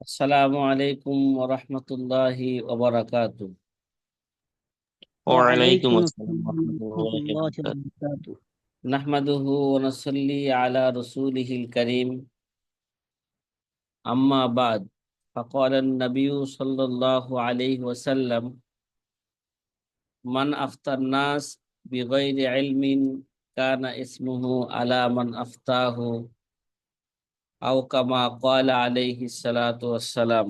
السلام عليكم ورحمة الله وبركاته. وعليكم السلام ورحمة الله وبركاته. نحمده ونصلي على رسوله الكريم. أما بعد فقال النبي صلى الله عليه وسلم من أفتى الناس بغير علم كان اسمه على من أفتاه أو كما قال عليه الصلاة والسلام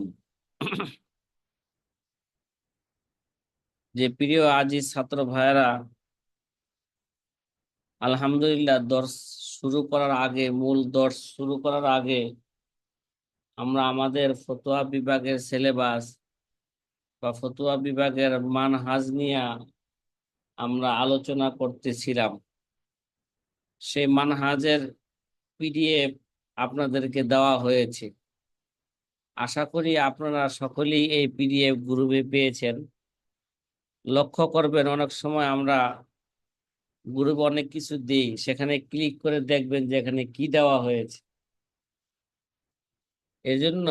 যে প্রিয় আজিজ ছাত্র ভাইরা আলহামদুলিল্লাহ দর্শ শুরু করার আগে মূল দর্শ শুরু করার আগে আমরা আমাদের ফতোয়া বিভাগের সিলেবাস বা ফতোয়া বিভাগের মানহাজ নিয়ে আমরা আলোচনা করতেছিলাম সেই মানহাজের পিডিএফ আপনাদেরকে দেওয়া হয়েছে। আশা করি আপনারা সকলেই এই পিডিএফ গ্রুপে পেয়েছেন। লক্ষ্য করবেন, অনেক সময় আমরা গ্রুপে অনেক কিছু দিই, সেখানে ক্লিক করে দেখবেন যে এখানে কি দেওয়া হয়েছে। এজন্য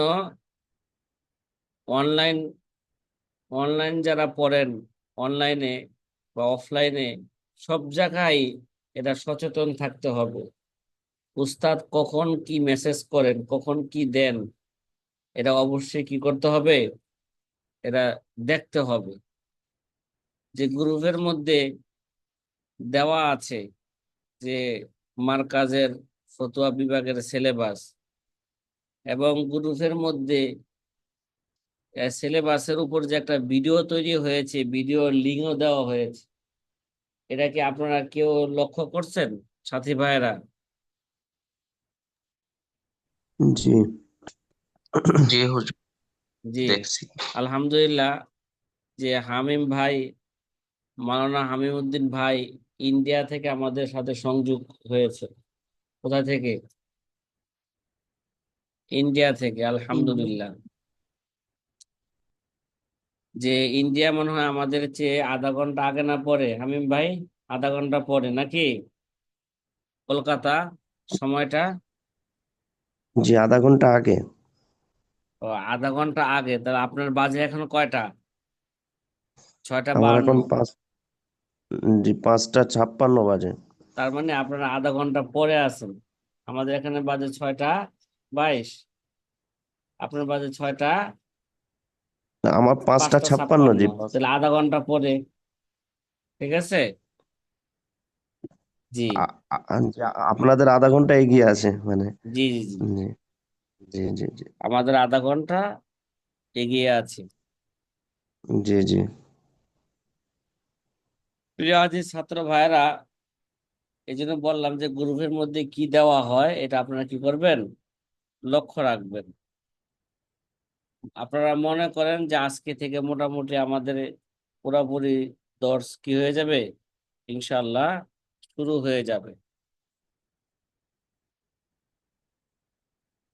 অনলাইন অনলাইন যারা পড়েন, অনলাইনে বা অফলাইনে সব জায়গায় এটা সচেতন থাকতে হবে। উস্তাদ কখন কি মেসেজ করেন, কখন কি দেন, এটা অবশ্যই কি করতে হবে? এটা দেখতে হবে। যে গ্রুপের মধ্যে দেওয়া আছে যে মার্কাজের ফতোয়া বিভাগের সিলেবাস এবং গ্রুপের মধ্যে সিলেবাসের উপর যে একটা ভিডিও তৈরি হয়েছে ভিডিও লিঙ্কও দেওয়া হয়েছে। এটা কি আপনারা কেউ লক্ষ্য করছেন, সাথী ভাইয়েরা? জি। জি হুজুর। জি দেখছি। আলহামদুলিল্লাহ যে হামিম ভাই মাওলানা হামিম উদ্দিন ভাই ইন্ডিয়া থেকে আমাদের সাথে সংযোগ হয়েছে। কোথা থেকে? ইন্ডিয়া থেকে আলহামদুলিল্লাহ। যে ইন্ডিয়া মনে হয় আমাদের চেয়ে আধা ঘণ্টা আগে না পরে হামিম ভাই? আধা ঘণ্টা পরে নাকি? কলকাতা সময়টা জি আধা ঘণ্টা আগে। ও আধা ঘণ্টা আগে? তাহলে আপনার বাজে এখন কয়টা? ছয়টা আমার বাহান্ন এখন পাঁচ জি পাঁচটা ছাপ্পান্ন বাজে। তার মানে আপনারা আধা ঘণ্টা পরে আছেন। আমাদের এখানে বাজে ছয়টা বাইশ। আপনার বাজে ছয়টা আমার পাঁচটা পাঁচটা ছাপ্পান্ন জি। তাহলে আধা ঘণ্টা পরে। ঠিক আছে? জি। আপনাদের আধা ঘণ্টা এগিয়ে আছে মানে। জি জি জি। জি জি জি আমাদের আধা ঘণ্টা এগিয়ে আছে। জি জি। প্রিয় আজিজ ছাত্র ভাইরা এই জন্য বললাম যে গ্রুপের মধ্যে কি দেওয়া হয় এটা আপনারা কি করবেন? লক্ষ্য রাখবেন। আপনারা মনে করেন যে আজকে থেকে মোটামুটি আমাদের পুরোপুরি দর্শ কি হয়ে যাবে? ইনশাল্লাহ শুরু হয়ে যাবে।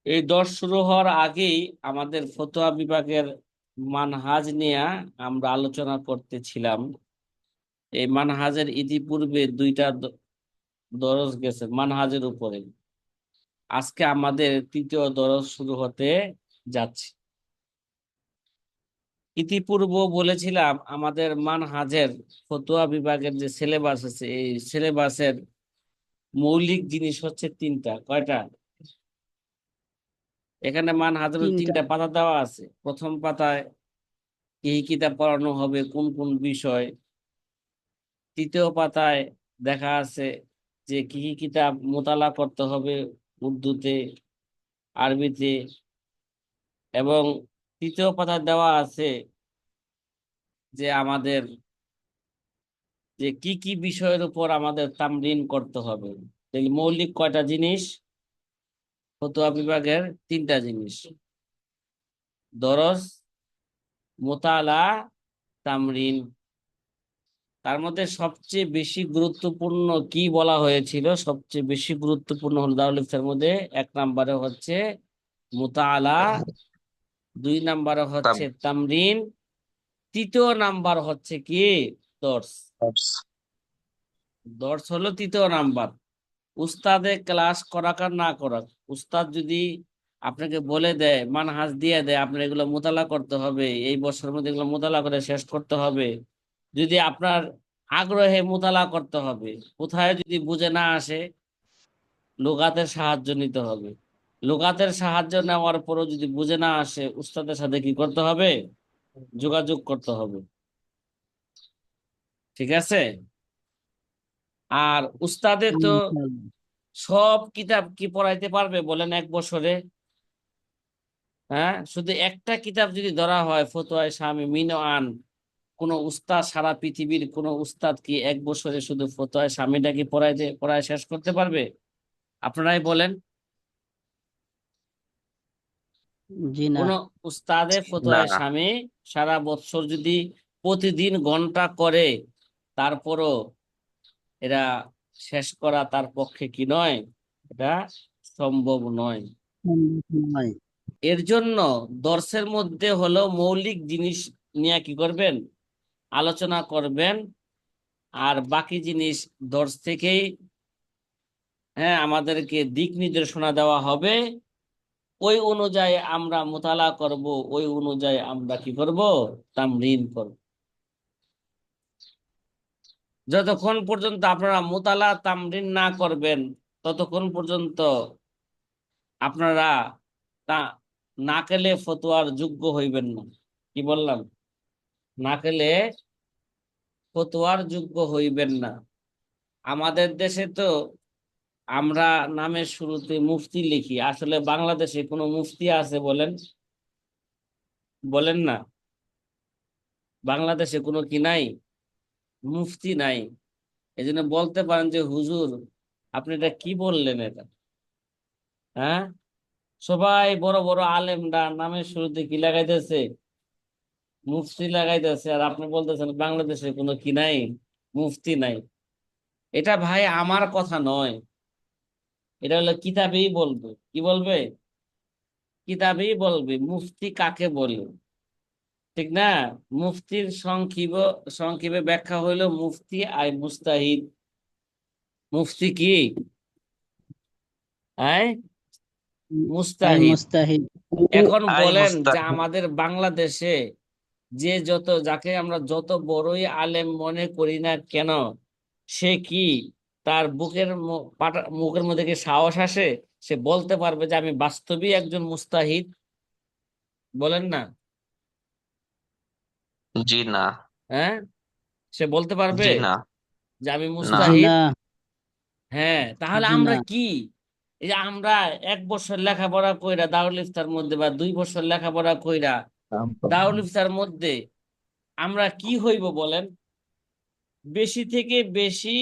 এই দর্শ শুরু হওয়ার আগেই আমাদের ফতোয়া বিভাগের মানহাজ নিয়ে আমরা আলোচনা করতেছিলাম। এই মানহাজের ইতিপূর্বে দুইটা দরজ গেছে মানহাজের উপরে। আজকে আমাদের তৃতীয় দরজ শুরু হতে যাচ্ছে। ইতিপূর্ব বলেছিলাম আমাদের মানহাজের ফতোয়া বিভাগের যে সিলেবাস আছে এই সিলেবাসের মৌলিক জিনিস হচ্ছে তিনটা। কয়টা? এখানে মানহাজের তিনটা। পাতা দেওয়া আছে। প্রথম পাতায় কি কিতাব পড়ানো হবে কোন কোন বিষয়। তৃতীয় পাতায় দেখা আছে যে কি কি কিতাব মোতালা করতে হবে উর্দুতে আরবিতে এবং তৃতীয় পাতায় দেওয়া আছে যে আমাদের যে কি কি বিষয়ের উপর আমাদের তামরিন করতে হবে? মৌলিক কয়টা জিনিস? ফতোয়া বিভাগের তিনটা জিনিস। দরজ মোতালা তামরিন। তার মধ্যে সবচেয়ে বেশি গুরুত্বপূর্ণ কি বলা হয়েছিল? সবচেয়ে বেশি গুরুত্বপূর্ণ হল দারুল ইফতার মধ্যে এক নম্বরে হচ্ছে মোতালা দুই নম্বরে হচ্ছে তামরিন তৃতীয় নাম্বার হচ্ছে কি? দর্শ। দর্শ। হলো তৃতীয় নাম্বার। উস্তাদে ক্লাস করাক আর না করাক উস্তাদ যদি আপনাকে বলে দেয় মানহাজ দিয়ে দেয় আপনার এগুলো মোতালা করতে হবে এই বছরের মধ্যে এগুলো মোতালা করে শেষ করতে হবে যদি আপনার আগ্রহে মোতালা করতে হবে কোথায় যদি বুঝে না আসে লুগাতের সাহায্য নিতে হবে। লুগাতের সাহায্য নেওয়ার পরও যদি বুঝে না আসে উস্তাদের সাথে কি করতে হবে? যোগাযোগ করতে হবে। ঠিক আছে? আর উস্তাদে তো সব কিতাব কি পড়াইতে পারবে বলেন এক বছরে? হ্যাঁ? শুধু একটা কিতাব যদি ধরা হয়, ফতোয়ায়ে স্বামী মিন আন কোন উস্তাদ সারা পৃথিবীর কোন উস্তাদ কি এক বছরে শুধু ফতোয়ায়ে স্বামীটা কি পড়াইতে, পড়ায় শেষ করতে পারবে? আপনারাই বলেন। কোন উস্তাদে ফতোয়ায়ে না। স্বামী সারা বছর যদি প্রতিদিন ঘণ্টা করে তারপরও এরা শেষ করা তার পক্ষে কি নয়? এটা সম্ভব নয়। নয়। এর জন্য দর্শের মধ্যে হলো মৌলিক জিনিস নিয়ে কি করবেন? আলোচনা করবেন। আর বাকি জিনিস দর্শ থেকেই হ্যাঁ আমাদেরকে দিক নির্দেশনা দেওয়া হবে। ওই অনুযায়ী আমরা মোতালা করব, ওই অনুযায়ী আমরা কি করব? তামরিন করব। যতক্ষণ পর্যন্ত আপনারা মোতালা তামরিন না করবেন, ততক্ষণ পর্যন্ত আপনারা তা নাকেলে ফতোয়ার যোগ্য হইবেন না। কি বললাম? না নাকেলে ফতোয়ার যোগ্য হইবেন না। আমাদের দেশে তো আমরা নামের শুরুতে মুফতি লিখি। আসলে বাংলাদেশে কোনো মুফতি আছে বলেন? বলেন না। বাংলাদেশে কোনো কি নাই? মুফতি নাই। এই জন্য বলতে পারেন যে, হুজুর, আপনি এটা কি বললেন এটা? হ্যাঁ? সবাই বড় বড় আলেমরা নামের শুরুতে কি লাগাইতেছে? মুফতি লাগাইতেছে। আর আপনি বলতেছেন, বাংলাদেশে কোনো কি নাই? মুফতি নাই। এটা ভাই আমার কথা নয়। এটা হলো কিতাবেই বলবে। কি বলবে? কিতাবেই বলবে মুফতি কাকে বলে? ঠিক না? মুফতির সংক্ষিপ সংক্ষেপে ব্যাখ্যা হইল মুফতি আই মুস্তাহিদ। মুফতি কি? আয় মুস্তাহিদ। মুস্তাহিদ। এখন বলেন যে আমাদের বাংলাদেশে যে যত যাকে আমরা যত বড়ই আলেম মনে করি না কেন সে কি? তার বুকের মুখের মধ্যে কি সাহস আসে? সে বলতে পারবে যে আমি বাস্তবিক একজন মুস্তাহিদ। বলেন না। জি না। হ্যাঁ? সে বলতে পারবে জি না। যে আমি মুস্তাহিদ। না। হ্যাঁ তাহলে জি আমরা না। কি? এই যে আমরা এক বছর লেখাপড়া কইরা দারুল ইফতার মধ্যে বা দুই বছর লেখাপড়া কইরা দারুল ইফতার মধ্যে আমরা কি হইব বলেন? বেশি থেকে বেশি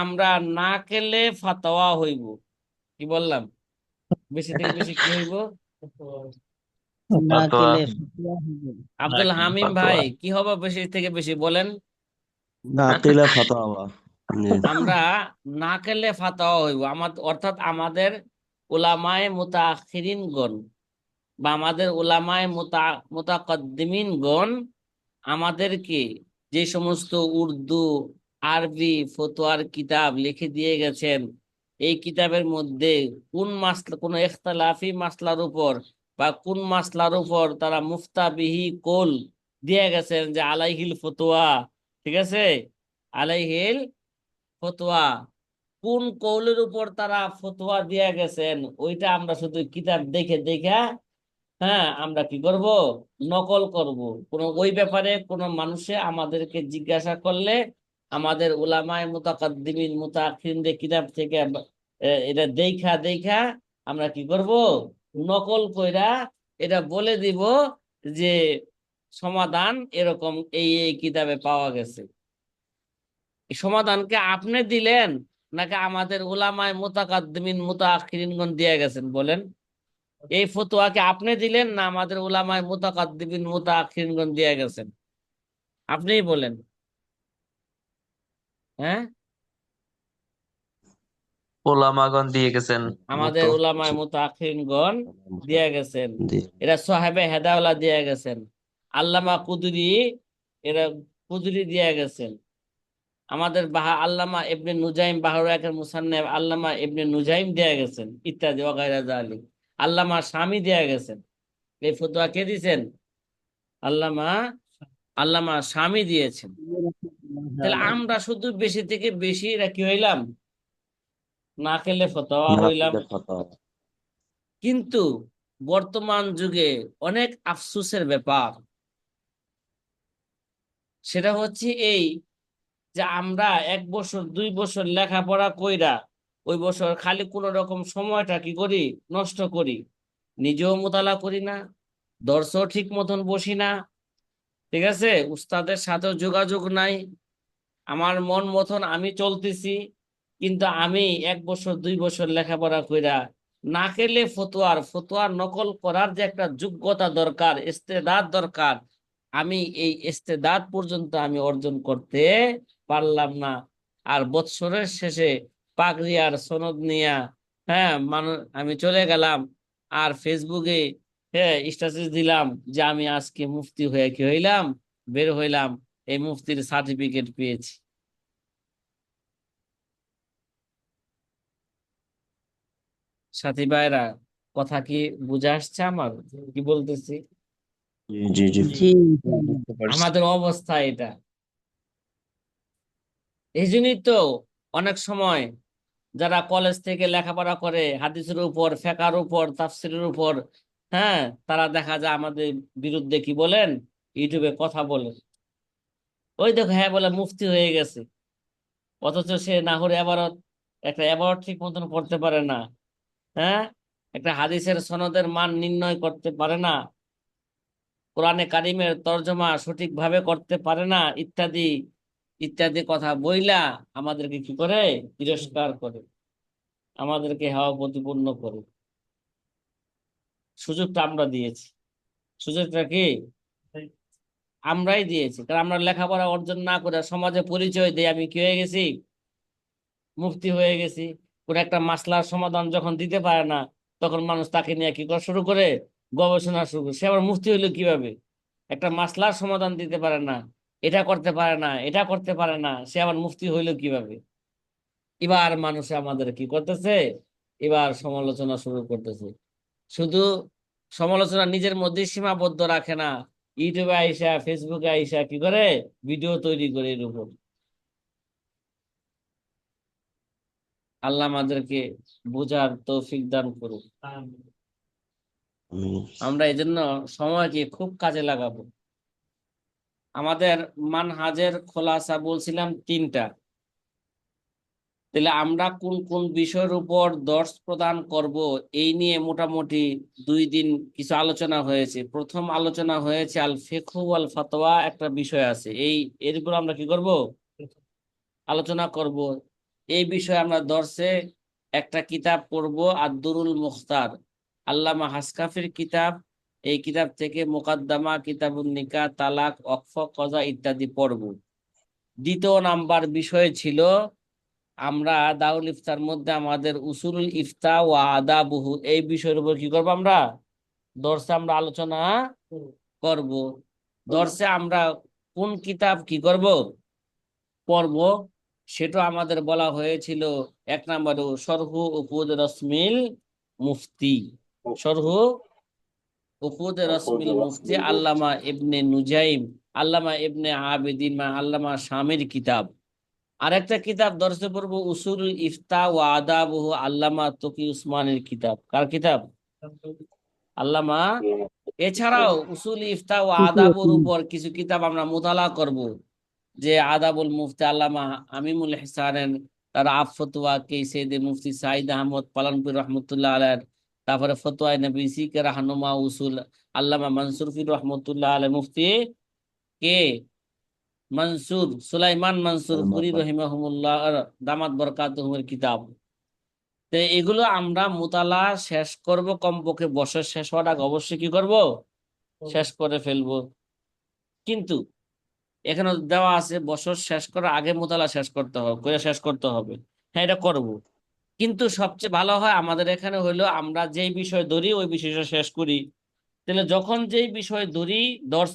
আমরা না কেলে ফাতোয়া হইব। কি বললাম? বেশি থেকে বেশি কি হইব? না খেলে আব্দুল হামিম ভাই কি হবে বেশি থেকে বেশি বলেন? নাকিলে ফাতাওয়া জি। আমরা না কেলে ফাতোয়া হইব। আমাদের অর্থাৎ আমাদের ওলামায় উলামায়ে মুতাখিরিনগণ বা আমাদের উলামায়ে মুতা মুতাকদ্দিমিনগণ আমাদেরকে যে সমস্ত উর্দু আরবি ফতোয়ার কিতাব লিখে দিয়ে গেছেন। এই কিতাবের মধ্যে কোন মাসলা, কোন ইখতিলাফি মাসলার উপর বা কোন মাসলার উপর তারা মুফতাবিহি কোল দিয়ে গেছেন যে আলাইহিল ফতোয়া, ঠিক আছে? আলাইহিল ফতোয়া। কোন কৌলের উপর তারা ফতোয়া দিয়ে গেছেন, ওইটা আমরা শুধু কিতাব দেখে দেখা হ্যাঁ আমরা কি করব? নকল করব। কোন ওই ব্যাপারে কোন মানুষে আমাদেরকে জিজ্ঞাসা করলে আমাদের উলামায়ে মুতাকাদ্দিমিন, মুতাআখিরিনদের কিতাব থেকে এটা দেখা দেখা আমরা কি করব? নকল কইরা এটা বলে দিব যে সমাধান এরকম এই এই কিতাবে পাওয়া গেছে। সমাধানকে আপনি দিলেন নাকি আমাদের উলামায়ে মুতাকাদ্দিমিন, মুতাআখিরিনগণ দিয়ে গেছেন বলেন। এই ফতোয়াকে আপনি দিলেন না আমাদের উলামায়ে মুতাকাদ্দিমিন, মুতাআখিরিনগণ দিয়ে গেছেন? আপনিই বলেন। হ্যাঁ? ওলামাগণ দিয়ে গেছেন আমাদের মতো। উলামায়ে মুতাআখিরিনগণ দিয়ে গেছেন। এরা সাহেবে হেদাওয়ালা দিয়ে গেছেন। আল্লামা কুদুরি এরা কুদুরি দিয়ে গেছেন। আমাদের বাহা আল্লামা ইবনে নুজাইম বাহরাকের মুসান্নেফ আল্লামা ইবনে নুজাইম দিয়ে গেছেন। ইত্যাদি ওগাইরা জালিক আল্লামা স্বামী দেয়া গেছেন। এই ফতোয়া কে দিয়েছেন? আল্লামা আল্লামা স্বামী দিয়েছেন। তাহলে আমরা শুধু বেশি থেকে বেশি এরা কি হইলাম? না খেলে ফতোয়া হইলাম। কিন্তু বর্তমান যুগে অনেক আফসোসের ব্যাপার। সেটা হচ্ছে এই যে আমরা এক বছর দুই বছর লেখাপড়া কইরা ওই বছর খালি কোনো রকম সময়টা কি করি? নষ্ট করি। নিজেও মোতালা করি না দর্শও ঠিক মতন বসি না। ঠিক আছে? উস্তাদের সাথেও যোগাযোগ নাই। আমার মন মতন আমি চলতেছি, কিন্তু আমি এক বছর, দুই বছর লেখাপড়া কইরা না খেলে ফতোয়ার ফতোয়ার নকল করার যে একটা যোগ্যতা দরকার, ইস্তেদাদ দরকার, আমি এই ইস্তেদাদ পর্যন্ত আমি অর্জন করতে পারলাম না। আর বৎসরের শেষে পাগড়ি আর সনদ নিয়া হ্যাঁ মানুষ আমি চলে গেলাম, আর ফেসবুকে হ্যাঁ স্ট্যাটাস দিলাম যে আমি আজকে মুফতি হয়ে কি হইলাম, বের হইলাম। এই মুফতির সার্টিফিকেট পেয়েছি। সাথী ভাইরা কথা কি বুঝে আসছে আমার? কি বলতেছি? আমাদের অবস্থা এটা। এই জন্যই তো অনেক সময় যারা কলেজ থেকে লেখাপড়া করে হাদিসের উপর ফেকার উপর তাফসিরের উপর হ্যাঁ তারা দেখা যায় আমাদের বিরুদ্ধে কি বলেন? ইউটিউবে কথা বলেন। ওই দেখো হ্যাঁ বলে মুফতি হয়ে গেছে। অথচ সে নাহরে এবারত একটা এবারত ঠিক মতন করতে পারে না। হ্যাঁ? একটা হাদিসের সনদের মান নির্ণয় করতে পারে না। কোরআনে কারিমের তর্জমা সঠিকভাবে করতে পারে না, ইত্যাদি ইত্যাদি কথা বইলা আমাদেরকে কি করে? তিরস্কার করে। আমাদেরকে হাওয়া প্রতিপূর্ণ করে। সুযোগটা আমরা দিয়েছি। সুযোগটা কি? আমরাই দিয়েছি। কারণ আমরা লেখাপড়া অর্জন না করে সমাজে পরিচয় দিয়ে আমি কি হয়ে গেছি? মুক্তি হয়ে গেছি। কোন একটা মাসলার সমাধান যখন দিতে পারে না, তখন মানুষ তাকে নিয়ে কি করা শুরু করে? গবেষণা শুরু করে। সে আবার মুক্তি হইল কীভাবে? একটা মাসলার সমাধান দিতে পারে না, এটা করতে পারে না, এটা করতে পারে না, সে আবার মুক্তি হইল কীভাবে? এবার মানুষে আমাদের কি করতেছে? এবার সমালোচনা শুরু করতেছে। শুধু সমালোচনা নিজের মধ্যে সীমাবদ্ধ রাখে না ইউটিউবে আইসা ফেসবুকে আইসা কি করে? ভিডিও তৈরি করে এর উপর। আল্লাহ আমাদেরকে বোঝার তৌফিক দান করুক। আমরা এই জন্য সময়কে খুব কাজে লাগাবো। আমাদের মানহাজের খোলাসা বলছিলাম তিনটা। তাহলে আমরা কোন কোন বিষয়ের উপর দর্শ প্রদান করব এই নিয়ে মোটামুটি দুই দিন কিছু আলোচনা হয়েছে। প্রথম আলোচনা হয়েছে আল ফিকহু আল ফাতোয়া একটা বিষয় আছে। এই এর উপর আমরা কি করব? আলোচনা করব। এই বিষয়ে আমরা দর্শে একটা কিতাব পড়ব, আদ-দুরুল মুখতার। আল্লামা হাসকাফির কিতাব। এই কিতাব থেকে মোকাদ্দমা, কিতাবুন নিকাহ তালাক ওয়াকফ কজা ইত্যাদি পড়ব। দ্বিতীয় নাম্বার বিষয় ছিল আমরা দাউল ইফতার মধ্যে আমাদের উসুল ইফতা ও আদাবুহু এই বিষয়ের উপর কি করব আমরা? দর্শে আমরা আলোচনা করব। দর্শে আমরা কোন কিতাব কি করব? পড়ব। সেটা আমাদের বলা হয়েছিল এক নম্বরে সরহু উকুদ রসমিল মুফতি। সরহু উকুদ রসমিল মুফতি আল্লামা ইবনে নুজাইম, আল্লামা ইবনে আবেদিন আল্লামা স্বামীর কিতাব। আরেকটা কিতাব দর্শে পড়ব উসুল ইফতা ও আদাবহু আল্লামা তকি উসমানের কিতাব। কার কিতাব? আল্লামা? এছাড়াও উসুল ইফতা ও আদাবুর উপর কিছু কিতাব আমরা মোতালা করব যে আদাবুল মুফতি আল্লামা আমিমুল ইহসানের তার আফ ফতোয়া কে সৈয়দে মুফতি সাইদ আহমদ পালানপুর রহমতুল্লাহ আলাইহির তারপরে ফতোয়ায়ে নবী সিকে রাহনুমা উসুল আল্লামা মনসুর ফির রহমতুল্লাহ আলাই মুফতি কে মনসুর সুলাইমান মনসুর পুরি রহিমাহুমুল্লাহ দামাত বরকাতুহুমের কিতাব। তো এগুলো আমরা মোতালা শেষ করব কমপক্ষে বছর শেষ হওয়ার আগে। অবশ্যই কি করব। শেষ করে ফেলব। কিন্তু এখানে দেওয়া আছে বছর শেষ করার আগে মোতালা শেষ করতে হবে করে শেষ করতে হবে। হ্যাঁ এটা করব। কিন্তু সবচেয়ে ভালো হয় আমাদের এখানে হইল আমরা যেই বিষয় ধরি ওই বিষয়টা শেষ করি। তাহলে যখন যেই বিষয় ধরি দর্শ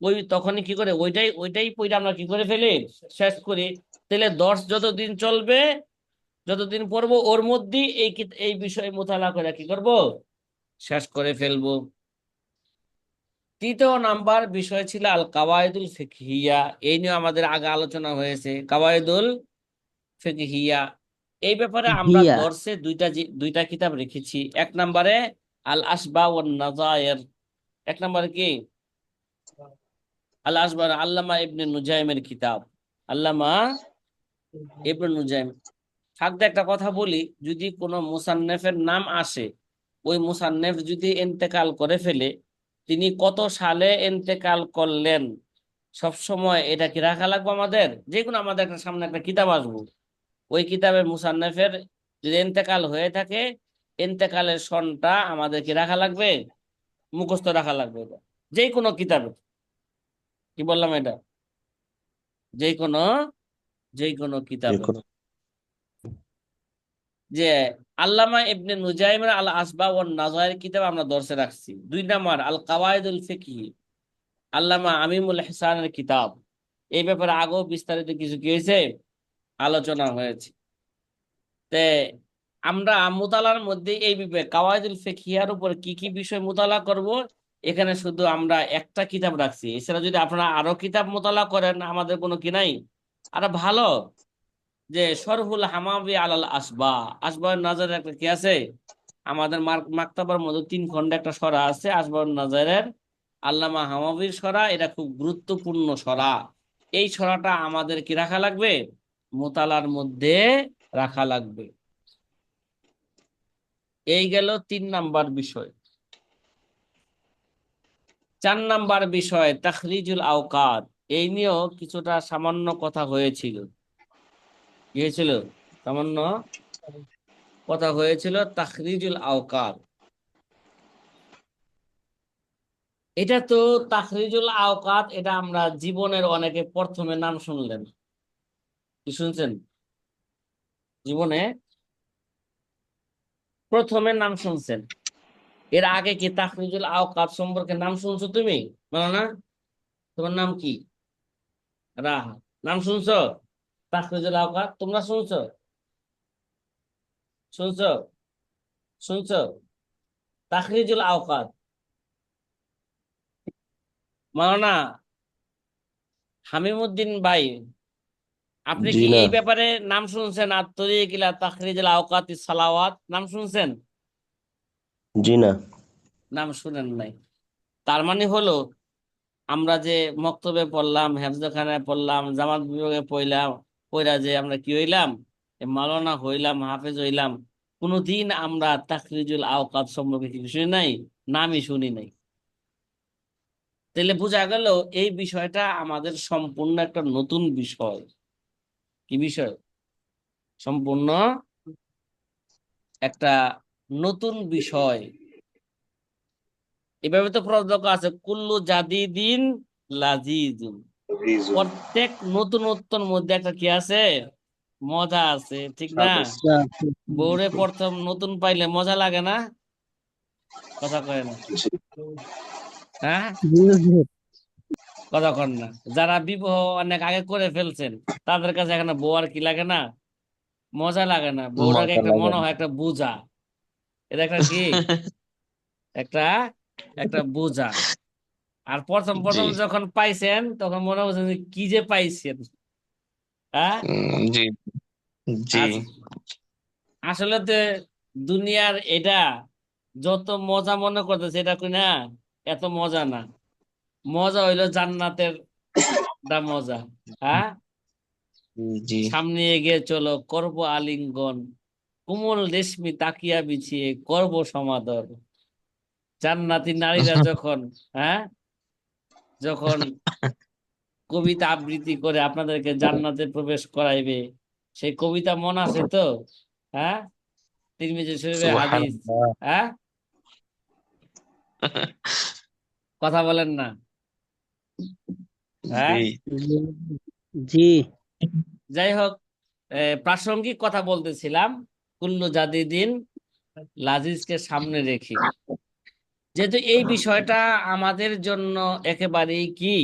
ওই তখনই কি করে ওইটাই ওইটাই পইরা আমরা কি করে ফেলি? শেষ করি। তাহলে দর্শ যতদিন চলবে যতদিন পড়ব ওর মধ্যে এই এই বিষয়ে মোতালা করে কি করব? শেষ করে ফেলব। তৃতীয় নাম্বার বিষয় ছিল আল কাওয়াইদুল ফিকহিয়া। এই নিয়ে আমাদের আগে আলোচনা হয়েছে। কাওয়াইদুল ফিকহিয়া। এই ব্যাপারে আমরা। দর্শে দুইটা দুইটা কিতাব রেখেছি। এক নম্বরে আল আসবা ওয়ান নাজায়ের। এক নম্বরে কি? আল আসবা আল্লামা ইবনে নুজাইমের কিতাব। আল্লামা ইবনে নুজাইম। থাকতে একটা কথা বলি, যদি কোনো মুসান্নেফের নাম আসে, ওই মুসান্নেফ যদি ইন্তেকাল করে ফেলে, তিনি কত সালে ইন্তেকাল করলেন? সব সময় এটা কি রাখা লাগবে আমাদের? যে কোনো আমাদের একটা সামনে একটা কিতাব আসব। ওই কিতাবের মুসান্নেফের যদি ইন্তেকাল হয়ে থাকে ইন্তেকালের সনটা আমাদের কি রাখা লাগবে? মুখস্থ রাখা লাগবে যে কোনো কিতাবে কি বললাম এটা? যে কোনো যে কোনো কিতাবে। যে আল্লামা ইবনে নুজাইমের আল আসবা ওয়ান নাজায়ের কিতাব আমরা দর্শে রাখছি। দুই নাম্বার আল কাওয়াইদুল ফিকহি। আল্লামা আমিমুল ইহসানের কিতাব। এই ব্যাপারে আগেও বিস্তারিত কিছু কি হয়েছে? আলোচনা হয়েছে। তে আমরা মুতালার মধ্যে এই বিষয়ে কাওয়াইদুল ফিকহিয়ার উপর কি কি বিষয় মুতালা করব এখানে শুধু আমরা একটা কিতাব রাখছি। এছাড়া যদি আপনারা আরও কিতাব মোতালা করেন, আমাদের কোনো কি নাই? আর ভালো। যে শরহুল হামাবি আলাল আসবা। আসবা নাজারের একটা কি আছে? আমাদের মাকতাবার মধ্যে তিন খন্ডে একটা সরা আছে আসবা নাজারের আল্লামা হামাবির সরা। এটা খুব গুরুত্বপূর্ণ সরা। এই সরাটা আমাদের কি রাখা লাগবে? মোতালার মধ্যে রাখা লাগবে। এই গেল তিন নাম্বার বিষয়। চার নাম্বার বিষয়, তাখরিজুল আওকাত। এই নিয়েও কিছুটা সামান্য কথা হয়েছিল। কি হয়েছিল সামান্য কথা হয়েছিল তাখরিজুল আওকাত। এটা তো তাখরিজুল আওকাত, এটা আমরা জীবনের অনেকে প্রথমে নাম শুনলেন। কি শুনছেন? জীবনে প্রথমে নাম শুনছেন। এর আগে কি তাখরিজুল আওকাত সম্পর্কে নাম শুনছো তুমি? বলো না। তোমার নাম কি? রাহা। নাম শুনছো? তাখরিজুল আওকাত তোমরা শুনছো? শুনছো? শুনছো? তাখরিজুল আওকাত। মাওলানা হামিমুদ্দিন ভাই আপনি কি এই ব্যাপারে নাম শুনছেন? আত্তরিক ইলা তাখরিজুল আওকাত সালাওয়াত নাম শুনছেন? জি না। নাম শুনেন নাই। তার মানে হলো, আমরা যে মক্তবে পড়লাম, হেফজখানায় পড়লাম, জামাত বিভাগে পড়লাম পড়া যে আমরা কি হইলাম? এ মাওলানা হইলাম, হাফেজ হইলাম। কোনোদিন আমরা তাকরিজুল আওকাত সম্পর্কে কিছু শুনি নাই, নামই শুনি নাই। তাহলে বোঝা গেল, এই বিষয়টা আমাদের সম্পূর্ণ একটা নতুন বিষয়। কি বিষয়? সম্পূর্ণ একটা নতুন বিষয়। এভাবে তো প্রযোজক আছে কুল্লু জাদিদিন লাজিজুন। প্রত্যেক নতুনত্বর মধ্যে একটা কি আছে? মজা আছে ঠিক না? বউরে প্রথম নতুন পাইলে মজা লাগে না? কথা কয় না। হ্যাঁ? কথা কন না। যারা বিবাহ অনেক আগে করে ফেলছেন তাদের কাছে এখন বউ আর কি লাগে না? মজা লাগে না। বউটাকে একটা মনে হয় একটা বোঝা। এটা একটা কি? একটা একটা বোঝা। আর প্রথম প্রথম যখন পাইছেন তখন মনে হচ্ছে যে কি যে পাইছেন হ্যাঁ? জি। জি। আসলে তো দুনিয়ার এটা যত মজা মনে করতেছে এটা কি না এত মজা না। মজা হইল জান্নাতের দা মজা হ্যাঁ? জি। সামনে এগিয়ে চলো করব আলিঙ্গন। কোমল রেশমি তাকিয়া বিছিয়ে করব সমাদর। জান্নাতি নারীরা যখন হ্যাঁ? যখন কবিতা আবৃত্তি করে আপনাদেরকে জান্নাতে প্রবেশ করাইবে সেই কবিতা মনে আছে তো? হ্যাঁ? তিরমিজি শরীফের হাদিস। হ্যাঁ? কথা বলেন না। হ্যাঁ? জি। যাই হোক প্রাসঙ্গিক কথা বলতেছিলাম। কুল্লু জাদিদিন লাজিজকে সামনে রেখে। যেহেতু এই বিষয়টা আমাদের জন্য একেবারেই কি?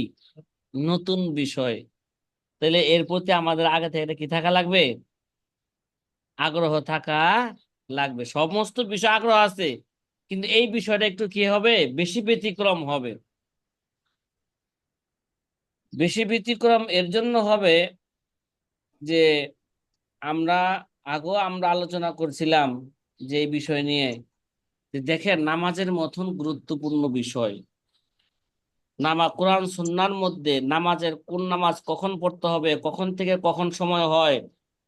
নতুন বিষয়। তাহলে এর প্রতি আমাদের আগে থেকে কি থাকা লাগবে? আগ্রহ থাকা লাগবে। সমস্ত বিষয় আগ্রহ আছে, কিন্তু এই বিষয়টা একটু কি হবে? বেশি ব্যতিক্রম হবে। বেশি ব্যতিক্রম এর জন্য হবে যে আমরা আগেও আমরা আলোচনা করছিলাম যে বিষয় নিয়ে দেখেন, নামাজের মতন গুরুত্বপূর্ণ বিষয়। নামা কোরআন, সুন্নার মধ্যে নামাজের কোন নামাজ কখন পড়তে হবে, কখন থেকে কখন সময় হয়,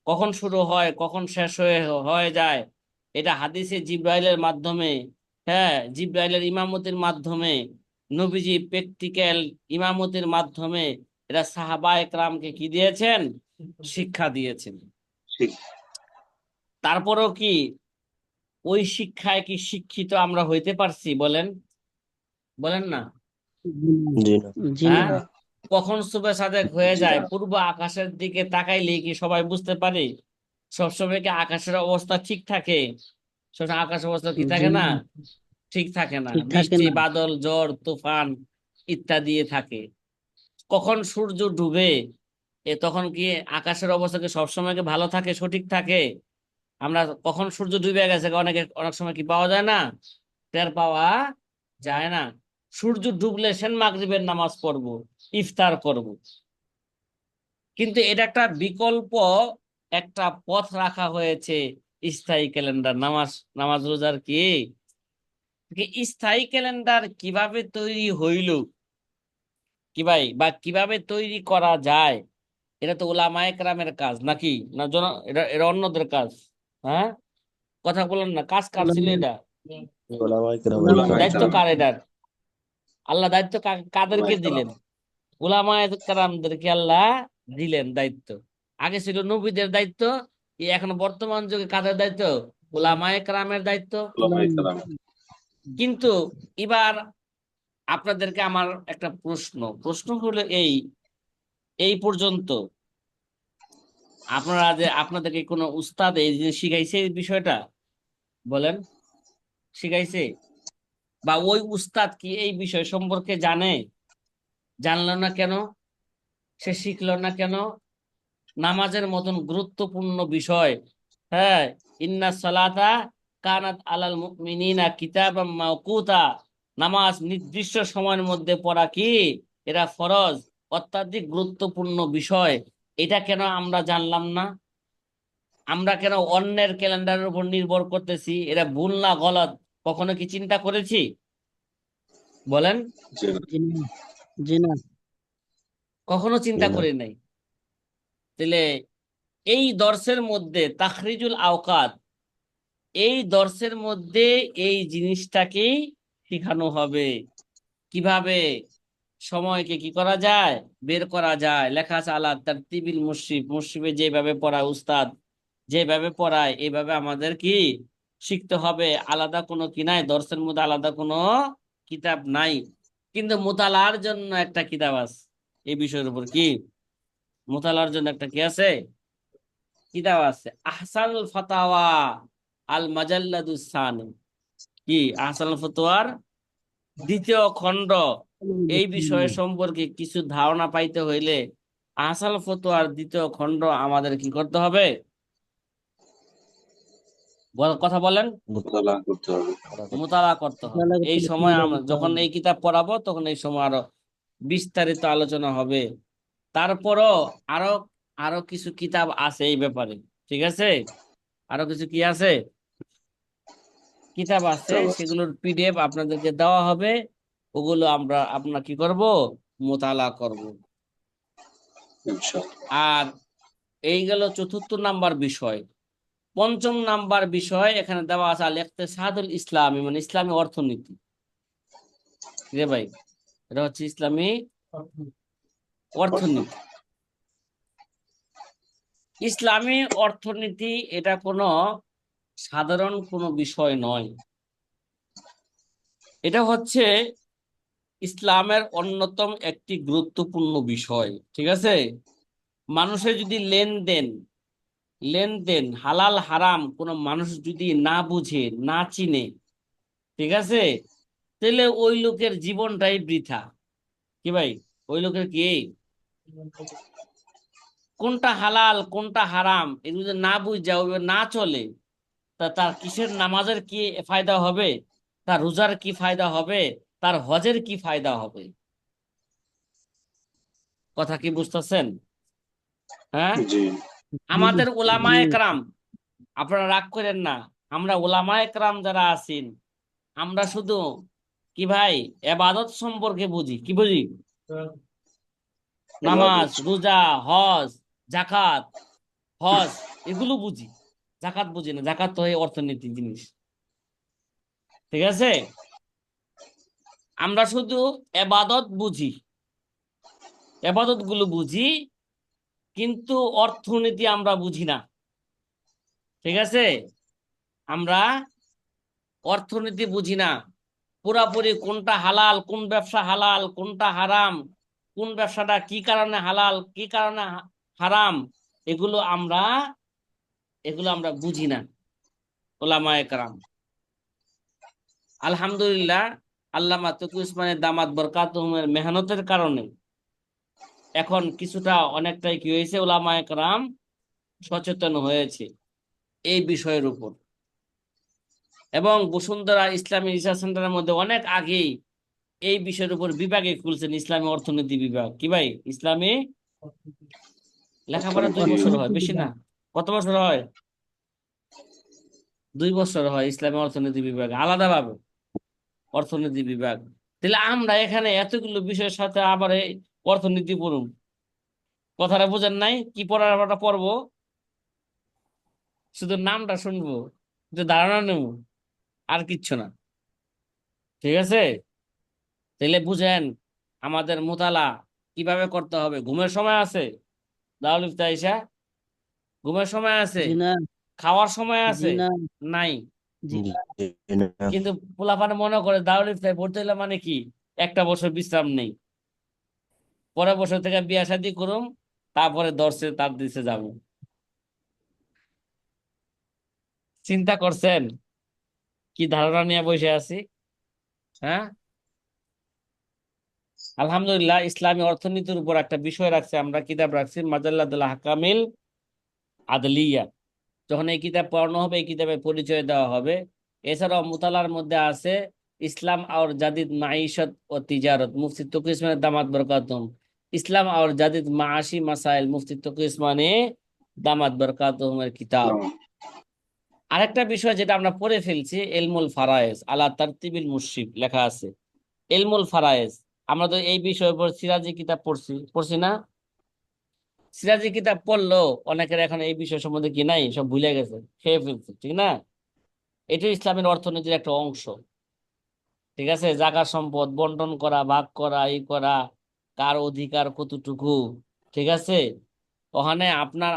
কখন শুরু হয়, কখন শেষ হয়ে হয়ে যায়, এটা হাদিসে জিব্রাইলের মাধ্যমে হ্যাঁ জিব্রাইলের ইমামতির মাধ্যমে, নবীজি প্র্যাকটিক্যাল ইমামতির মাধ্যমে, এরা সাহাবা একরামকে কি দিয়েছেন? শিক্ষা দিয়েছেন। তারপরেও কি ওই শিক্ষায় কি শিক্ষিত আমরা হইতে পারছি বলেন? বলেন না? হ্যাঁ? কখন শুভে সাদেক হয়ে যায়? পূর্ব আকাশের দিকে তাকাইলে কি সবাই বুঝতে পারে? সবসময় কি আকাশের অবস্থা ঠিক থাকে? সবসময় আকাশের অবস্থা কি থাকে না। ঠিক থাকে না। বৃষ্টি বাদল ঝড় তুফান ইত্যাদি থাকে। কখন সূর্য ডুবে এ তখন কি আকাশের অবস্থা কি সবসময় কি ভালো থাকে সঠিক থাকে? আমরা কখন সূর্য ডুবে গেছে অনেকে, অনেক সময় কি পাওয়া যায় না? টের পাওয়া যায় না। সূর্য ডুবলে সেন মাগরিবের নামাজ পড়ব, ইফতার করব। কিন্তু এটা একটা বিকল্প, একটা পথ রাখা হয়েছে স্থায়ী ক্যালেন্ডার। নামাজ নামাজ রোজার কি? স্থায়ী ক্যালেন্ডার কীভাবে তৈরি হইল? কি ভাই, বা কীভাবে তৈরি করা যায়? এটা তো ওলামায়ে কেরামের কাজ, নাকি? না এটা এটা অন্যদের কাজ। হ্যাঁ? কথা বলেন না কাজ কার ছিল এটা? ওলামায়ে ওলামায়ে দায়িত্ব কার এটার? আল্লাহ দায়িত্ব কাদেরকে দিলেন? উলামায়ে কেরামদেরকে আল্লাহ দিলেন দায়িত্ব। আগে ছিল নবীদের দায়িত্ব এখন বর্তমান যুগে কাদের দায়িত্ব? উলামায়ে কেরামের দায়িত্ব কিন্তু এবার আপনাদেরকে আমার একটা প্রশ্ন। প্রশ্ন হলো এই এই পর্যন্ত আপনারা যে আপনাদেরকে কোনো উস্তাদ এই যে শিখাইছে এই বিষয়টা? বলেন। শিখাইছে? বা ওই উস্তাদ কি এই বিষয় সম্পর্কে জানে? জানলো না কেন? সে শিখলো না কেন? নামাজের মতন গুরুত্বপূর্ণ বিষয়। হ্যাঁ ইন্না সালাতা কানাত আলাল মুমিনিনা কিতাবাম মাওকুতা। নামাজ নির্দিষ্ট সময়ের মধ্যে পড়া কি? এরা ফরজ, অত্যাধিক গুরুত্বপূর্ণ বিষয়। এটা কেন আমরা জানলাম না? আমরা কেন অন্যের ক্যালেন্ডারের উপর নির্ভর করতেছি? এটা ভুল না গলত? কখনো কি চিন্তা করেছি? বলেন। কখনো চিন্তা। করি নাই। তাহলে এই দর্শের মধ্যে তাখরিজুল আওকাত এই দর্শের মধ্যে এই জিনিসটাকেই শিখানো হবে। কীভাবে? সময়কে কি করা যায়? বের করা যায়। লেখা আছে, আলা তারতিবিল মুশরিফ। মুশরিফে যেভাবে পড়ায়, উস্তাদ, যেভাবে পড়ায় এইভাবে আমাদের কি শিখতে হবে। আলাদা কোনো কি নাই? দর্শের মধ্যে আলাদা কোনো কিতাব নাই। কিন্তু মোতালার জন্য একটা কিতাব আছে। এই বিষয়ের উপর কি? মোতালার জন্য একটা কি আছে? কিতাব আছে। আহসানুল ফাতাওয়া আল মাজাল্লাদুস সানি। কি? আহসানুল ফতোয়ার দ্বিতীয় খণ্ড। এই বিষয় সম্পর্কে কিছু ধারণা পাইতে হইলে আহসানুল ফতোয়ার দ্বিতীয় খণ্ড আমাদের কি করতে হবে? কথা বলেন। মোতালা করতে হবে। এই সময় আমরা যখন এই কিতাব পড়াবো তখন এই সময় আরও বিস্তারিত আলোচনা হবে। তারপরও আরও আরও কিছু কিতাব আছে এই ব্যাপারে। ঠিক আছে? আরও কিছু কি আছে? কিতাব আছে সেগুলোর পিডিএফ আপনাদেরকে দেওয়া হবে। ওগুলো আমরা আপনার কি করব? মোতালা করব। আর এই গেল চতুর্থ নাম্বার বিষয়। পঞ্চম নাম্বার বিষয় এখানে দেওয়া আছে আল ইকতিসাদুল ইসলামী মানে ইসলামী অর্থনীতি। রে ভাই? এটা হচ্ছে ইসলামী অর্থনীতি। ইসলামী অর্থনীতি এটা কোনো সাধারণ কোনো বিষয় নয়। এটা হচ্ছে ইসলামের অন্যতম একটি গুরুত্বপূর্ণ বিষয়, ঠিক আছে? মানুষের যদি লেনদেন লেনদেন হালাল, হারাম কোনো মানুষ যদি না বুঝে, না চিনে, ঠিক আছে? তাহলে ওই লোকের জীবনটাই বৃথা। কি ভাই? ওই লোকের কি? কোনটা হালাল, কোনটা হারাম এগুলো না বুঝা ওইভাবে না চলে, তা তার কিসের নামাজের কি ফায়দা হবে? তার রোজার কি ফায়দা হবে? তার হজের কি ফায়দা হবে? কথা কি বুঝতেছেন? হ্যাঁ? আমাদের ওলামায়ে জি। একরাম আপনারা রাগ করেন না আমরা ওলামায়ে একরাম যারা আছেন আমরা শুধু কি ভাই এবাদত সম্পর্কে বুঝি। কি বুঝি? নামাজ রোজা হজ জাকাত হজ এগুলো বুঝি। জাকাত বুঝি না জাকাত তো এই অর্থনীতি জিনিস। ঠিক আছে? আমরা শুধু এবাদত বুঝি। এবাদতগুলো বুঝি, কিন্তু অর্থনীতি আমরা বুঝি না। ঠিক আছে? আমরা অর্থনীতি বুঝি না। পুরাপুরি কোনটা হালাল, কোন ব্যবসা হালাল, কোনটা হারাম, কোন ব্যবসাটা কি কারণে হালাল, কি কারণে হারাম, এগুলো আমরা এগুলো আমরা বুঝি না। ওলামায়ে কারাম। আলহামদুলিল্লাহ আল্লামা তকু উসমানের দামাত বরকাতুমের মেহনতের কারণে। এখন কিছুটা অনেকটাই কি হয়েছে? ওলামায়ে কারাম সচেতন হয়েছে এই বিষয়ের উপর। এবং বসুন্ধরা ইসলামী রিসার্চ সেন্টারের মধ্যে অনেক আগেই এই বিষয়ের উপর বিভাগে খুলছেন ইসলামী অর্থনীতি বিভাগ। কি ভাই? ইসলামী? লেখাপড়া দুই বছর হয়, বেশি না? কত বছর হয়? দুই বছর হয় ইসলামী অর্থনীতি বিভাগ, আলাদাভাবে। অর্থনীতি বিভাগ। তাহলে আমরা এখানে এতগুলো বিষয়ের সাথে আবার অর্থনীতি পড়ুন। কথাটা বোঝেন নাই? কি পড়ার আমরা পড়ব? শুধু নামটা শুনব ধারণা নেব আর কিচ্ছু না। ঠিক আছে? তাহলে বুঝেন আমাদের মোতালা কীভাবে করতে হবে। ঘুমের সময় আছে? দাউল ইফতা ঘুমের সময় আছে? না। খাওয়ার সময় আছে? না। নাই। জি। কিন্তু পোলাপানে মনে করে দাউল ইফতায় পড়তে হলে মানে কি? একটা বছর বিশ্রাম নেই। পরের বছর থেকে বিয়া শাদি করুম তারপরে দর্শে তার দিছে যাব। চিন্তা করছেন? কি ধারণা নিয়ে বসে আছি? হ্যাঁ? আলহামদুলিল্লাহ ইসলামী অর্থনীতির উপর একটা বিষয় রাখছে আমরা কিতাব রাখছি মাজাল্লাদুল হাকামিল আদলিয়া। যখন এই কিতাব পড়ানো হবে এই কিতাবের পরিচয় দেওয়া হবে। এছাড়াও মুতালার মধ্যে আছে ইসলাম আর জাদিদ মাইশত ও তিজারত মুফতি তকি ইসমানের দামাত বরকাতুম। ইসলাম আর জাদিদ মাআশি মাসাইল মুফতি তকি ইসমানে দামাত বরকাতুমের কিতাব। আরেকটা বিষয় যেটা আমরা পড়ে ফেলছি এলমুল ফারায়েজ আলা তারতিবিল মুশরিক লেখা আছে। এলমুল ফারায়েজ আমরা তো এই বিষয়ের উপর সিরাজি কিতাব পড়ছি পড়ছি না? সিরাজি কিতাব পড়ল, অনেকের এখন এই বিষয় সম্বন্ধে কি নাই, সব ভুলে গেছে, খেয়ে ফেলছে, ঠিক না? এটি ইসলামের অর্থনীতির একটা অংশ, ঠিক আছে? জাগা সম্পদ, বন্টন করা, ভাগ করা এই করা, কার অধিকার কতটুকু, ঠিক আছে? ওখানে আপনার,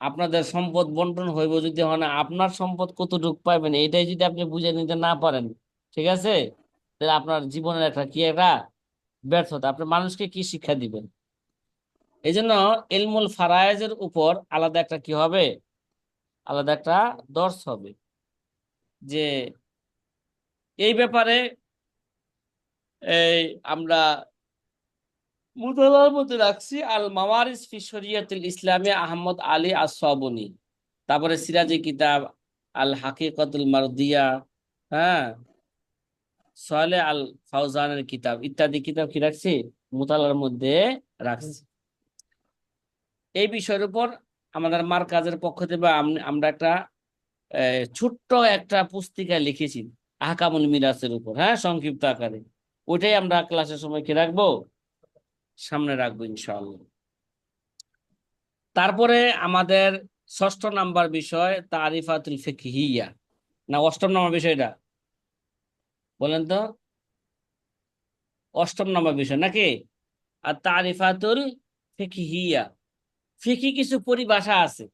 আপনাদের সম্পদ বন্টন হইব যদি ওখানে আপনার সম্পদ কতটুকু পাইবেন, এটাই যদি আপনি বুঝে নিতে না পারেন, ঠিক আছে? তাহলে আপনার জীবনের একটা কি একটা ব্যর্থতা, আপনি মানুষকে কি শিক্ষা দিবেন? এই জন্য এলমুল ফারায়েজের উপর আলাদা একটা কি হবে? আলাদা একটা দর্শ হবে। যে এই ব্যাপারে এই আমরা মুতালার মধ্যে রাখছি আল মাওয়ারিস ফি শরিয়াতুল ইসলামী আহমদ আলী আসসাবনী। তারপরে সিরাজি কিতাব আল হাকিকতুল মারদিয়া হ্যাঁ? সোহেলে আল ফাউজানের কিতাব, ইত্যাদি কিতাব কি রাখছি? মুতালার মধ্যে রাখছি। এই বিষয়ের উপর আমাদের মার্কাজের পক্ষ থেকে আমরা একটা ছোট্ট একটা পুস্তিকা লিখেছি, আহকামুল মিরাসের উপর হ্যাঁ সংক্ষিপ্ত আকারে। ওইটাই আমরা ক্লাসের সময় কি রাখব? সামনে রাখব, ইনশাআল্লাহ। তারপরে আমাদের ষষ্ঠ নাম্বার বিষয়, তারিফাতুল ফিকহিয়া। না, অষ্টম নাম্বার বিষয়টা বলেন তো। অষ্টম নাম্বার বিষয়, নাকি? আর তারিফাতুল ফিকহিয়া। ফিকি কিছু পরিভাষা আছে।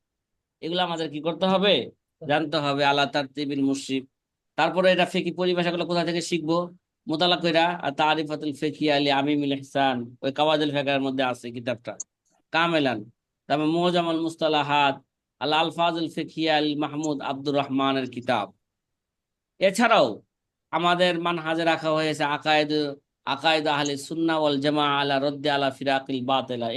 এগুলো আমাদের কি করতে হবে? জানতে হবে। আল্লাহ তারতিবিল মুসিব তারপরে এটা ফিকি পরিভাষাগুলো কোথা থেকে শিখব? মোতালা কইরা আর তারিফাতুল ফিকি আলী আমিমুল ইহসান, ওই কাওয়াদুল ফিকার মধ্যে আছে কিতাবটা। কামেলান। তারপর মোজামুল মুস্তালাহাত, আল আলফাজুল ফিকিয়া আল মাহমুদ আব্দুর রহমানের কিতাব। এছাড়াও আমাদের মানহাজে রাখা হয়েছে আকায়েদ আকায়েদ আহলে সুন্নাহ ওয়াল জামা আলা রদ্দে আলা ফিরাকিল বাতিলা।